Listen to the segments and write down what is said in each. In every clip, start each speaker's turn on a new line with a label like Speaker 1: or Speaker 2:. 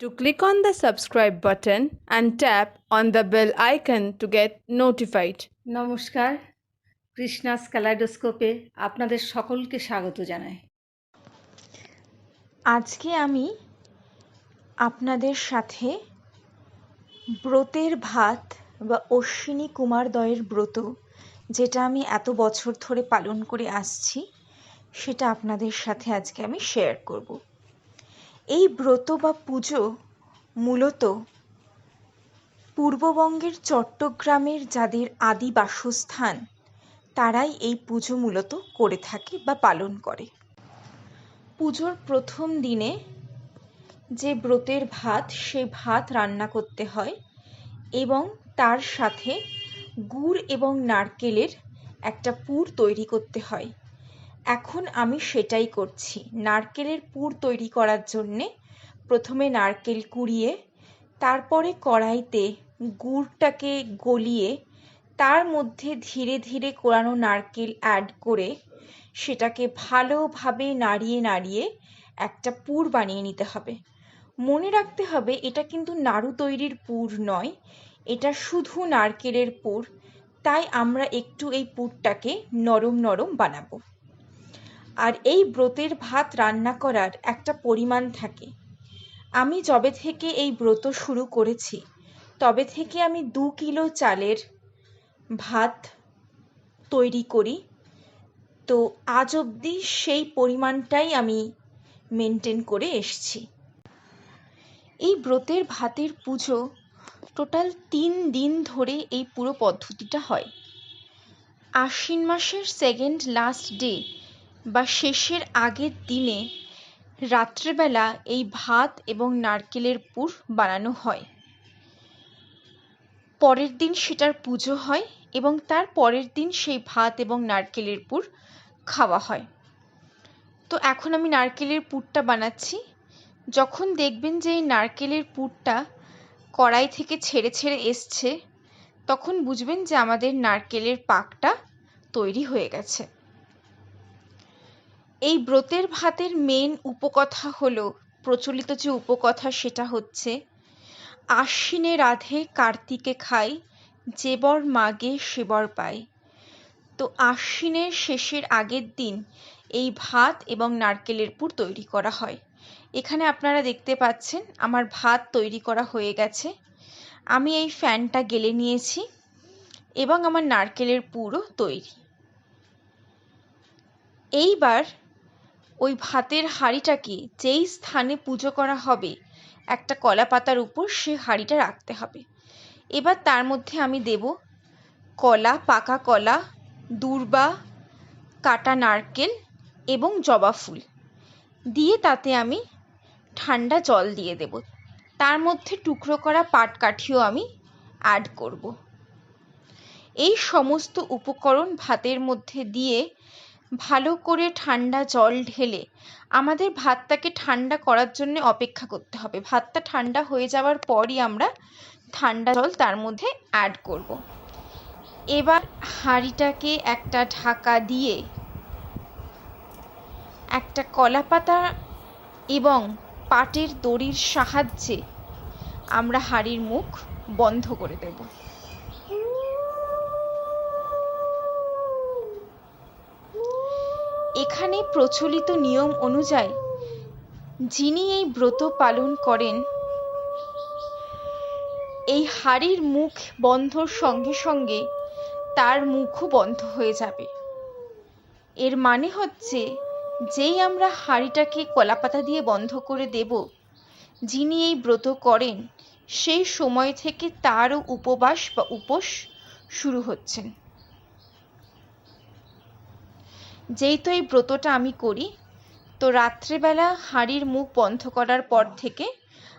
Speaker 1: to click on the subscribe button and tap on the bell icon to get notified.
Speaker 2: নমস্কার কৃষ্ণাস ক্যালাইডোস্কোপে আপনাদের সকলকে স্বাগত জানাই
Speaker 3: আজকে আমি আপনাদের সাথে ব্রতের ভাত বা অশ্বিনী কুমারদয়ের ব্রত যেটা আমি এত বছর ধরে পালন করে আসছি সেটা আপনাদের সাথে আজকে আমি শেয়ার করব এই ব্রত বা পুজো মূলত পূর্ববঙ্গের চট্টগ্রামের যাদের আদি বাসস্থান, তারাই এই পুজো মূলত করে থাকে বা পালন করে। পুজোর প্রথম দিনে যে ব্রতের ভাত, সে ভাত রান্না করতে হয় এবং তার সাথে গুড় এবং নারকেলের একটা পুর তৈরি করতে হয়। এখন আমি সেটাই করছি। নারকেলের পুর তৈরি করার জন্যে প্রথমে নারকেল কুড়িয়ে, তারপরে কড়াইতে গুড়টাকে গলিয়ে, তার মধ্যে ধীরে ধীরে কোরানো নারকেল অ্যাড করে সেটাকে ভালোভাবে নাড়িয়ে নাড়িয়ে একটা পুর বানিয়ে নিতে হবে। মনে রাখতে হবে, এটা কিন্তু নাড়ু তৈরির পুর নয়, এটা শুধু নারকেলের পুর, তাই আমরা একটু এই পুরটাকে নরম নরম বানাবো। আর এই ব্রতের ভাত রান্না করার একটা পরিমাণ থাকে। আমি যবে থেকে এই ব্রত শুরু করেছি, তবে থেকে আমি দু কিলো চালের ভাত তৈরি করি। তো আজ অবধি সেই পরিমাণটাই আমি মেনটেন করে এসছি। এই ব্রতের ভাতের পুজো টোটাল তিন দিন ধরে এই পুরো পদ্ধতিটা হয়। আশ্বিন মাসের সেকেন্ড লাস্ট ডে বা শেষের আগের দিনে রাত্রেবেলা এই ভাত এবং নারকেলের পুর বানানো হয়। পরের দিন সেটার পুজো হয় এবং তার পরের দিন সেই ভাত এবং নারকেলের পুর খাওয়া হয়। তো এখন আমি নারকেলের পুরটা বানাচ্ছি। যখন দেখবেন যে এই নারকেলের পুরটা কড়াই থেকে ছেড়ে ছেড়ে এসছে, তখন বুঝবেন যে আমাদের নারকেলের পাকটা তৈরি হয়ে গেছে। এই ব্রতের ভাতের মেন উপকথা হলো, প্রচলিত যে উপকথা সেটা হচ্ছে, আশ্বিনে রাধে কার্তিকে খাই যে বর মাগে সে বর পায় তো আশ্বিনের শেষের আগের দিন এই ভাত এবং নারকেলের পুর তৈরি করা হয়। এখানে আপনারা দেখতে পাচ্ছেন, আমার ভাত তৈরি করা হয়ে গেছে। আমি এই ফ্যানটা গেলে নিয়েছি এবং আমার নারকেলের পুরও তৈরি। এইবার ওই ভাতের হাঁড়িটাকে যেই স্থানে পুজো করা হবে, একটা কলা পাতার উপর সে হাঁড়িটা রাখতে হবে। এবার তার মধ্যে আমি দেব কলা, পাকা কলা, দূর্বা, কাটা নারকেল এবং জবা ফুল। দিয়ে তাতে আমি ঠান্ডা জল দিয়ে দেব। তার মধ্যে টুকরো করা পাটকাঠিও আমি অ্যাড করব। এই সমস্ত উপকরণ ভাতের মধ্যে দিয়ে ভালো করে ঠান্ডা জল ঢেলে আমাদের ভাতটাকে ঠান্ডা করার জন্য অপেক্ষা করতে হবে। ভাতটা ঠান্ডা হয়ে যাওয়ার পরই আমরা ঠান্ডা জল তার মধ্যে অ্যাড করব। এবার হাঁড়িটাকে একটা ঢাকা দিয়ে একটা কলা পাতা এবং পাটের দড়ির সাহায্যে আমরা হাঁড়ির মুখ বন্ধ করে দেব। এখানে প্রচলিত নিয়ম অনুযায়ী যিনি এই ব্রত পালন করেন, এই হাড়ির মুখ বন্ধর সঙ্গে সঙ্গে তার মুখও বন্ধ হয়ে যাবে। এর মানে হচ্ছে, যেই আমরা হাঁড়িটাকে কলাপাতা দিয়ে বন্ধ করে দেব, যিনি এই ব্রত করেন, সেই সময় থেকে তারও উপবাস বা উপোস শুরু হচ্ছেন। যেই তো এই ব্রতটা আমি করি, তো রাত্রেবেলা হাঁড়ির মুখ বন্ধ করার পর থেকে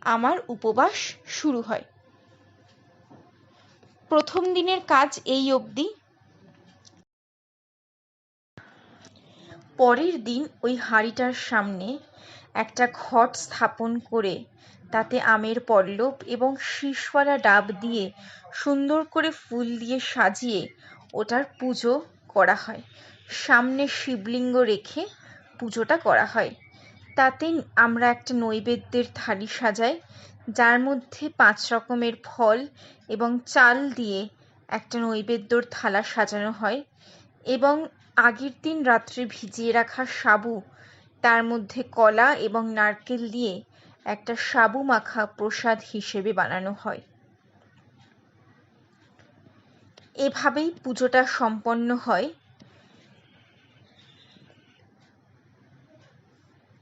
Speaker 3: আমার উপবাস শুরু হয়। প্রথম দিনের কাজ এই অবধি। পরের দিন ওই হাঁড়িটার সামনে একটা ঘট স্থাপন করে তাতে আমের পল্লব এবং শীষওয়ালা ডাব দিয়ে সুন্দর করে ফুল দিয়ে সাজিয়ে ওটার পুজো করা হয়। সামনে শিবলিঙ্গ রেখে পুজোটা করা হয়। তাতে আমরা একটা নৈবেদ্যের থালি সাজাই, যার মধ্যে পাঁচ রকমের ফল এবং চাল দিয়ে একটা নৈবেদ্যর থালা সাজানো হয় এবং আগের দিন রাত্রে ভিজিয়ে রাখা সাবু, তার মধ্যে কলা এবং নারকেল দিয়ে একটা সাবু মাখা প্রসাদ হিসেবে বানানো হয়। এভাবেই পুজোটা সম্পন্ন হয়।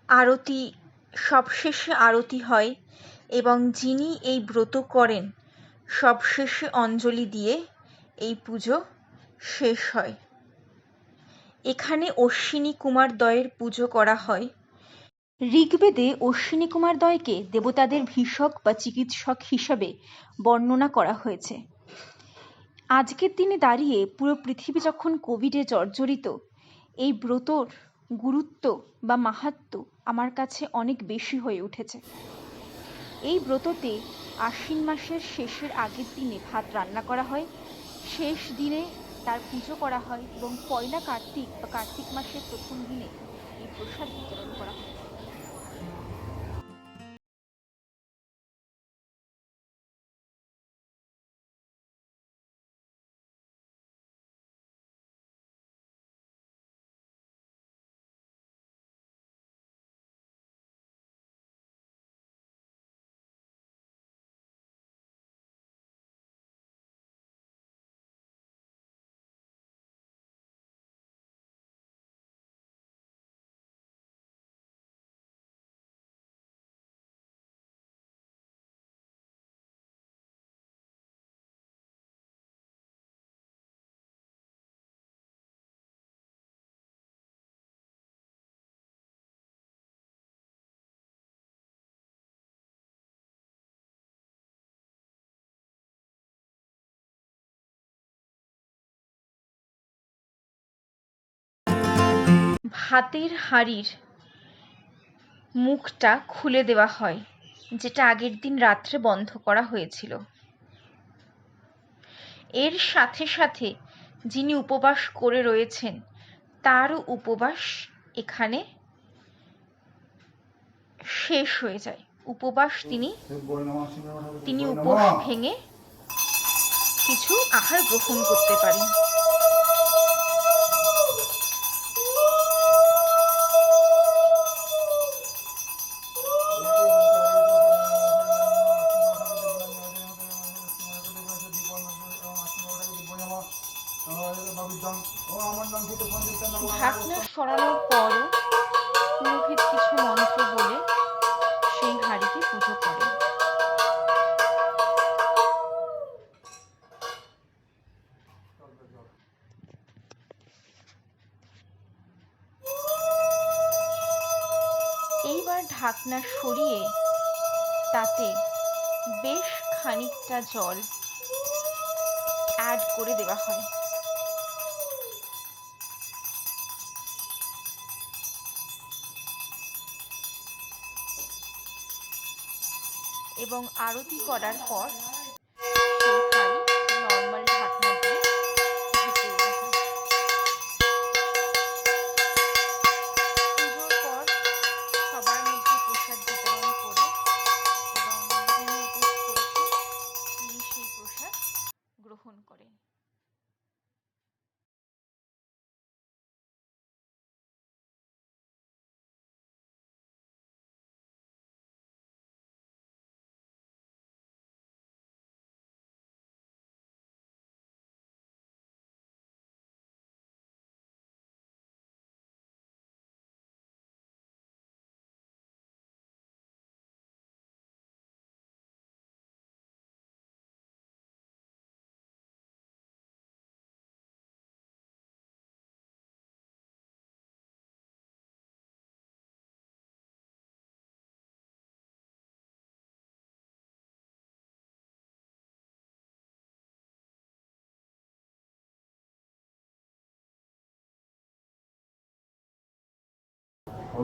Speaker 3: আরতি, সবশেষে আরতি হয় এবং যিনি এই ব্রত করেন, সবশেষে অঞ্জলি দিয়ে এই পুজো শেষ হয়। এখানে অশ্বিনী কুমার দয়ের পুজো করা হয়। ঋগ্বেদে অশ্বিনী কুমার দয়কে দেবতাদের ভীষক বা চিকিৎসক হিসাবে বর্ণনা করা হয়েছে। আজকের দিনে দাঁড়িয়ে পুরো পৃথিবী যখন কোভিডে জর্জরিত, এই ব্রতর গুরুত্ব বা মাহাত্ম আমার কাছে অনেক বেশি হয়ে উঠেছে। এই ব্রততে আশ্বিন মাসের শেষের আগের দিনে ভাত রান্না করা হয়। শেষ দিনে তার পুজো করা হয় এবং পয়লা কার্তিক বা কার্তিক মাসের প্রথম দিনে এই প্রসাদ বিতরণ করা হয়। ভাতের হাঁড়ির মুখটা খুলে দেওয়া হয়, যেটা আগের দিন রাত্রে বন্ধ করা হয়েছিল। এর সাথে সাথে যিনি উপবাস করে রয়েছেন, তারও উপবাস এখানে শেষ হয়ে যায়। উপবাস তিনি তিনি উপোস ভেঙে কিছু আহার গ্রহণ করতে পারেন। ঢাকনা সরানোর পরও পুরোহিত কিছু মন্ত্র বলে সেই হাঁড়িকে পুজো করেন এইবার ঢাকনা সরিয়ে তাতে বেশ খানিকটা জল অ্যাড করে দেওয়া হয়। এবং আরতি করার পর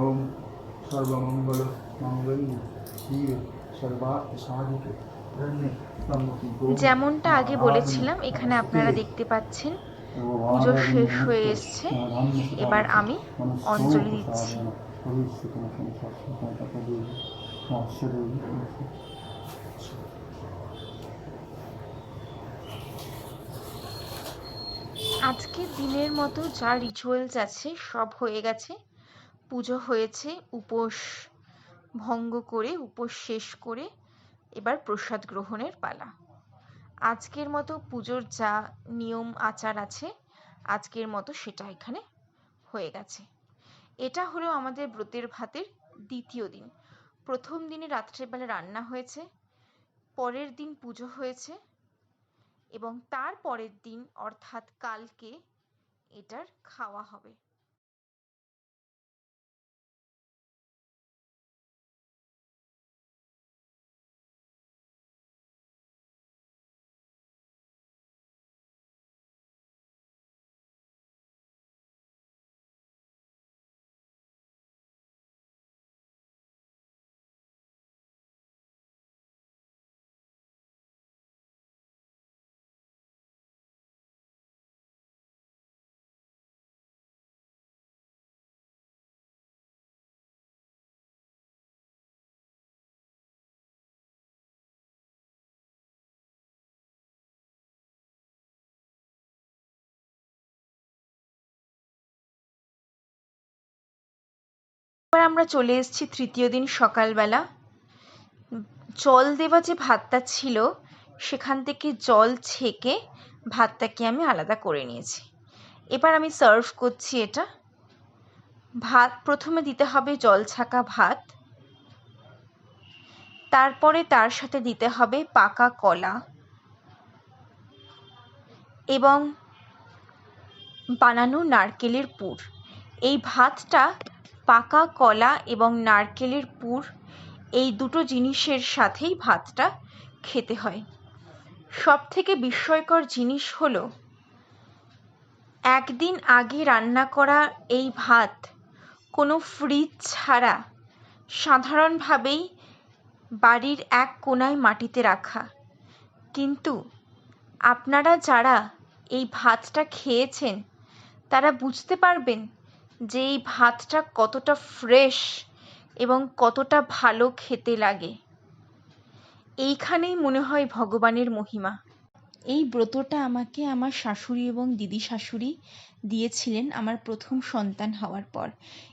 Speaker 4: ওম সর্বমঙ্গল
Speaker 3: যেমনটা আগে বলেছিলাম এখানে আপনারা দেখতে পাচ্ছেন পুজো শেষ হয়ে এসছে। এবার আমি অঞ্জলি দিচ্ছি। আজকের দিনের মতো যা রিচুয়ালস আছে সব হয়ে গেছে। পুজো হয়েছে, উপোস ভঙ্গ করে, উপোস শেষ করে এবার প্রসাদ গ্রহণের পালা। আজকের মতো পুজোর যা নিয়ম, আচার আছে, আজকের মতো সেটা এখানে হয়ে গেছে। এটা হলো আমাদের ব্রতের ভাতের দ্বিতীয় দিন। প্রথম দিনে রাত্রেবেলা রান্না হয়েছে, পরের দিন পুজো হয়েছে এবং তার পরের দিন অর্থাৎ কালকে এটার খাওয়া হবে। আমরা চলে এসেছি তৃতীয় দিন সকালবেলা। জল দেওয়া যে ভাতটা ছিল, সেখান থেকে জল ছেঁকে ভাতটাকে আমি আলাদা করে নিয়েছি। এবার আমি সার্ভ করছি এটা। ভাত প্রথমে দিতে হবে জল ছাকা ভাত। তারপরে তার সাথে দিতে হবে পাকা কলা। এবং বানানো নারকেলের পুর। এই ভাতটা পাকা কলা এবং নারকেলের পুর, এই দুটো জিনিসের সাথেই ভাতটা খেতে হয়। সব থেকে বিস্ময়কর জিনিস হলো, একদিন আগে রান্না করা এই ভাত কোনো ফ্রিজ ছাড়া সাধারণভাবেই বাড়ির এক কোনায় মাটিতে রাখা। কিন্তু আপনারা যারা এই ভাতটা খেয়েছেন, তারা বুঝতে পারবেন যে এই ভাতটা কতটা ফ্রেশ এবং কতটা ভালো খেতে লাগে। এইখানেই মনে হয় ভগবানের মহিমা। এই ব্রতটা আমাকে আমার শাশুড়ি এবং দিদি শাশুড়ি দিয়েছিলেন আমার প্রথম সন্তান হওয়ার পর।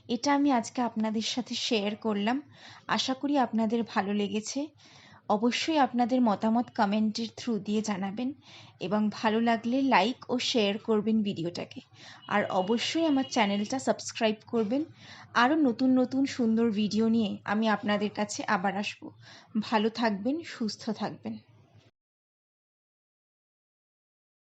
Speaker 3: এটা আমি আজকে আপনাদের সাথে শেয়ার করলাম। আশা করি আপনাদের ভালো লেগেছে। অবশ্যই আপনাদের মতামত কমেন্টের থ্রু দিয়ে জানাবেন এবং ভালো লাগলে লাইক ও শেয়ার করবেন ভিডিওটাকে আর অবশ্যই আমার চ্যানেলটা সাবস্ক্রাইব করবেন। আরও নতুন নতুন সুন্দর ভিডিও নিয়ে আমি আপনাদের কাছে আবার আসব। ভালো থাকবেন, সুস্থ থাকবেন।